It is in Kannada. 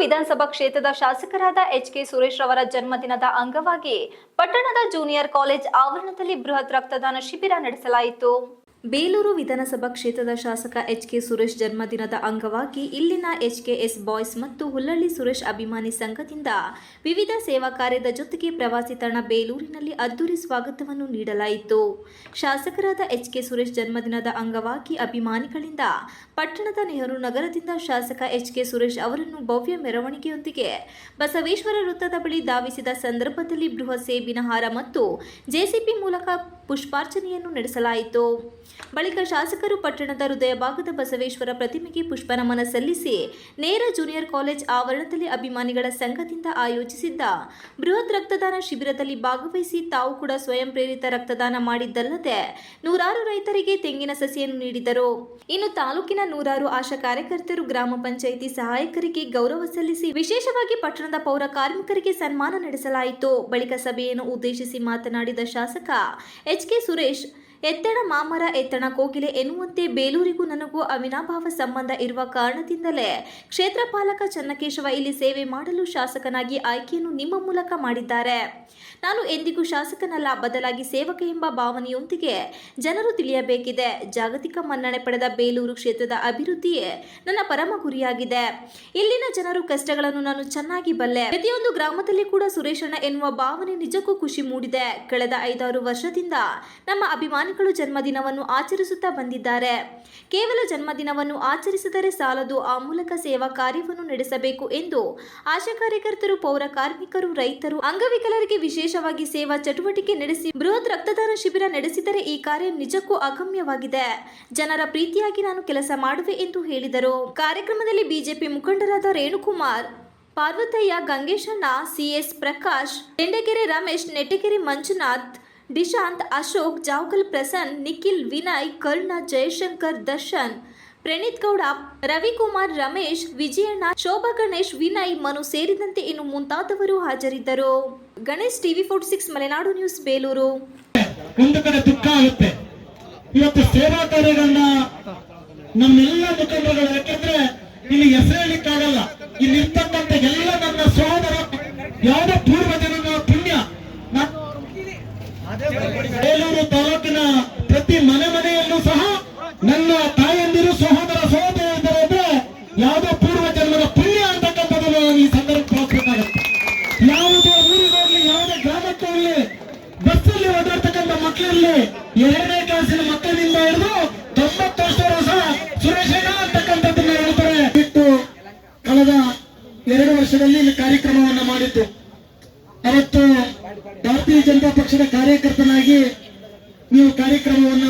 ವಿಧಾನಸಭಾ ಕ್ಷೇತ್ರದ ಶಾಸಕರಾದ ಎಚ್ ಕೆ ಸುರೇಶ್ ರವರ ಜನ್ಮದಿನದ ಅಂಗವಾಗಿ ಪಟ್ಟಣದ ಜೂನಿಯರ್ ಕಾಲೇಜ್ ಆವರಣದಲ್ಲಿ ಬೃಹತ್ ರಕ್ತದಾನ ಶಿಬಿರ ನಡೆಸಲಾಯಿತು. ಬೇಲೂರು ವಿಧಾನಸಭಾ ಕ್ಷೇತ್ರದ ಶಾಸಕ ಎಚ್ ಕೆ ಸುರೇಶ್ ಜನ್ಮದಿನದ ಅಂಗವಾಗಿ ಇಲ್ಲಿನ ಎಚ್ ಕೆ ಎಸ್ ಬಾಯ್ಸ್ ಮತ್ತು ಹುಲ್ಲಳ್ಳಿ ಸುರೇಶ್ ಅಭಿಮಾನಿ ಸಂಘದಿಂದ ವಿವಿಧ ಸೇವಾ ಕಾರ್ಯದ ಜೊತೆಗೆ ಪ್ರವಾಸಿ ತಾಣ ಬೇಲೂರಿನಲ್ಲಿ ಅದ್ದೂರಿ ಸ್ವಾಗತವನ್ನು ನೀಡಲಾಯಿತು. ಶಾಸಕರಾದ ಎಚ್ ಕೆ ಸುರೇಶ್ ಜನ್ಮದಿನದ ಅಂಗವಾಗಿ ಅಭಿಮಾನಿಗಳಿಂದ ಪಟ್ಟಣದ ನೆಹರು ನಗರದಿಂದ ಶಾಸಕ ಎಚ್ ಕೆ ಸುರೇಶ್ ಅವರನ್ನು ಭವ್ಯ ಮೆರವಣಿಗೆಯೊಂದಿಗೆ ಬಸವೇಶ್ವರ ವೃತ್ತದ ಬಳಿ ಧಾವಿಸಿದ ಸಂದರ್ಭದಲ್ಲಿ ಬೃಹತ್ ಸೇಬಿನ ಹಾರ ಮತ್ತು ಜೆಸಿಪಿ ಮೂಲಕ ಪುಷ್ಪಾರ್ಚನೆಯನ್ನು ನಡೆಸಲಾಯಿತು. ಬಳಿಕ ಶಾಸಕರು ಪಟ್ಟಣದ ಹೃದಯ ಭಾಗದ ಬಸವೇಶ್ವರ ಪ್ರತಿಮೆಗೆ ಪುಷ್ಪ ನಮನ ಸಲ್ಲಿಸಿ ನೇರ ಜೂನಿಯರ್ ಕಾಲೇಜ್ ಆವರಣದಲ್ಲಿ ಅಭಿಮಾನಿಗಳ ಸಂಘದಿಂದ ಆಯೋಜಿಸಿದ್ದ ಬೃಹತ್ ರಕ್ತದಾನ ಶಿಬಿರದಲ್ಲಿ ಭಾಗವಹಿಸಿ ತಾವು ಕೂಡ ಸ್ವಯಂ ಪ್ರೇರಿತ ರಕ್ತದಾನ ಮಾಡಿದ್ದಲ್ಲದೆ ನೂರಾರು ರೈತರಿಗೆ ತೆಂಗಿನ ಸಸಿಯನ್ನು ನೀಡಿದರು. ಇನ್ನು ತಾಲೂಕಿನ ನೂರಾರು ಆಶಾ ಕಾರ್ಯಕರ್ತರು, ಗ್ರಾಮ ಪಂಚಾಯಿತಿ ಸಹಾಯಕರಿಗೆ ಗೌರವ ಸಲ್ಲಿಸಿ ವಿಶೇಷವಾಗಿ ಪಟ್ಟಣದ ಪೌರ ಕಾರ್ಮಿಕರಿಗೆ ಸನ್ಮಾನ ನಡೆಸಲಾಯಿತು. ಬಳಿಕ ಸಭೆಯನ್ನು ಉದ್ದೇಶಿಸಿ ಮಾತನಾಡಿದ ಶಾಸಕ ಎಚ್ ಕೆ ಸುರೇಶ್ ಎತ್ತಣ ಮಾಮರ ಎತ್ತಣ ಕೋಗಿಲೆ ಎನ್ನುವಂತೆ ಬೇಲೂರಿಗೂ ನನಗೂ ಅವಿನಾಭಾವ ಸಂಬಂಧ ಇರುವ ಕಾರಣದಿಂದಲೇ ಕ್ಷೇತ್ರ ಪಾಲಕ ಚನ್ನಕೇಶವ ಇಲ್ಲಿ ಸೇವೆ ಮಾಡಲು ಶಾಸಕನಾಗಿ ಆಯ್ಕೆಯನ್ನು ನಿಮ್ಮ ಮೂಲಕ ಮಾಡಿದ್ದಾರೆ. ನಾನು ಎಂದಿಗೂ ಶಾಸಕನಲ್ಲ, ಬದಲಾಗಿ ಸೇವಕ ಎಂಬ ಭಾವನೆಯೊಂದಿಗೆ ಜನರು ತಿಳಿಯಬೇಕಿದೆ. ಜಾಗತಿಕ ಮನ್ನಣೆ ಪಡೆದ ಬೇಲೂರು ಕ್ಷೇತ್ರದ ಅಭಿವೃದ್ಧಿಯೇ ನನ್ನ ಪರಮ ಗುರಿಯಾಗಿದೆ. ಇಲ್ಲಿನ ಜನರು ಕಷ್ಟಗಳನ್ನು ನಾನು ಚೆನ್ನಾಗಿ ಬಲ್ಲೆ. ಪ್ರತಿಯೊಂದು ಗ್ರಾಮದಲ್ಲಿ ಕೂಡ ಸುರೇಶಣ್ಣ ಎನ್ನುವ ಭಾವನೆ ನಿಜಕ್ಕೂ ಖುಷಿ ಮೂಡಿದೆ. ಕಳೆದ ಐದಾರು ವರ್ಷದಿಂದ ನಮ್ಮ ಅಭಿಮಾನಿಗಳು ಜನ್ಮದಿನವನ್ನು ಆಚರಿಸುತ್ತಾ ಬಂದಿದ್ದಾರೆ. ಕೇವಲ ಜನ್ಮದಿನವನ್ನು ಆಚರಿಸಿದರೆ ಸಾಲದು ಆ ಮೂಲಕ ಸೇವಾ ಕಾರ್ಯವನ್ನು ನಡೆಸಬೇಕು ಎಂದು ಆಶಾ ಕಾರ್ಯಕರ್ತರು, ಪೌರ ಕಾರ್ಮಿಕರು, ರೈತರು, ಅಂಗವಿಕಲರಿಗೆ ವಿಶೇಷವಾಗಿ ಸೇವಾ ಚಟುವಟಿಕೆ ನಡೆಸಿ ಬೃಹತ್ ರಕ್ತದಾನ ಶಿಬಿರ ನಡೆಸಿದರೆ ಈ ಕಾರ್ಯ ನಿಜಕ್ಕೂ ಅಗಮ್ಯವಾಗಿದೆ. ಜನರ ಪ್ರೀತಿಯಾಗಿ ನಾನು ಕೆಲಸ ಮಾಡುವೆ ಎಂದು ಹೇಳಿದರು. ಕಾರ್ಯಕ್ರಮದಲ್ಲಿ ಬಿಜೆಪಿ ಮುಖಂಡರಾದ ರೇಣುಕುಮಾರ್, ಪಾರ್ವತಯ್ಯ ಗಂಗೇಶಣ್ಣ ಸಿಎಸ್ ಪ್ರಕಾಶ್ ಬೆಂಡಗೆರೆ ರಮೇಶ್, ನೆಟ್ಟಗೆರೆ ಮಂಜುನಾಥ್ ಡಿಶಾಂತ್ ಅಶೋಕ್, ಜಾವಕಲ್ ಪ್ರಸನ್ ನಿಖಿಲ್, ವಿನಯ್, ಕರ್ಣ, ಜಯಶಂಕರ್, ದರ್ಶನ್, ಪ್ರಣೀತ್ ಗೌಡ, ರವಿಕುಮಾರ್, ರಮೇಶ್, ವಿಜಯಣ್ಣ, ಶೋಭಾ ಗಣೇಶ್, ವಿನಯ್, ಮನು ಸೇರಿದಂತೆ ಇನ್ನು ಮುಂತಾದವರು ಹಾಜರಿದ್ದರು. Ganesh TV forty six, Malenadu news, Belur. ಒಂದು ಕಡೆ ಆಗುತ್ತೆ. ಇವತ್ತು ಸೇವಾ ಕಾರ್ಯಗಳನ್ನ ನಮ್ಮೆಲ್ಲ ಮುಖಂಡರುಗಳು ಇಲ್ಲಿ ಹೆಸರು ಹೇಳಿಕ್ಕಾಗಲ್ಲ ಇಲ್ಲಿ ಇರ್ತಕ್ಕಂಥ ಎಲ್ಲ ನನ್ನ ಸಹೋದರ ಯಾವುದೋ ಪೂರ್ವ ಜನ್ಮದ ಪುಣ್ಯ ನಾನು ಬೇಲೂರು ತಾಲೂಕಿನ ಪ್ರತಿ ಮನೆ ಮನೆಯಲ್ಲೂ ಸಹ ನನ್ನ ತಾಯಂದಿರು ಸಹೋದರ ಸಹೋದರಿದ್ದಾರೆ ಅಂದ್ರೆ ಯಾವುದೋ ಪೂರ್ವ ಜನ್ಮದ ಪುಣ್ಯ ಅಂತಕ್ಕಂಥದ್ದನ್ನು ನಾನು ಈ ಸಂದರ್ಭ ಹೋಗ್ಬೇಕಾಗುತ್ತೆ ಯಾವುದೇ ಊರಿಗೆ ಹೋಗ್ಲಿ, ಯಾವುದೇ ಗ್ರಾಮಕ್ಕೆ ಹೋಗ್ಲಿ, ಬಸ್ಸಲ್ಲಿ ಓಡಾಡ್ತಕ್ಕಂಥ ಮಕ್ಕಳಲ್ಲಿ ಎರಡನೇ ಕ್ಲಾಸಿನ ಮಕ್ಕಳಿಂದ ಹಿಡಿದು ತೊಂಬತ್ತು ವರ್ಷದವರು ಸಹ ಸುರೇಶನ ಅಂತಕ್ಕಂಥದ್ದನ್ನ ಹೇಳ್ತಾರೆ. ಬಿಟ್ಟು ಕಳೆದ ಎರಡು ವರ್ಷದಲ್ಲಿ ಕಾರ್ಯಕ್ರಮವನ್ನ ಮಾಡಿದ್ದು. ಅವತ್ತು ಭಾರತೀಯ ಜನತಾ ಪಕ್ಷದ ಕಾರ್ಯಕರ್ತನಾಗಿ ನೀವು ಕಾರ್ಯಕ್ರಮವನ್ನ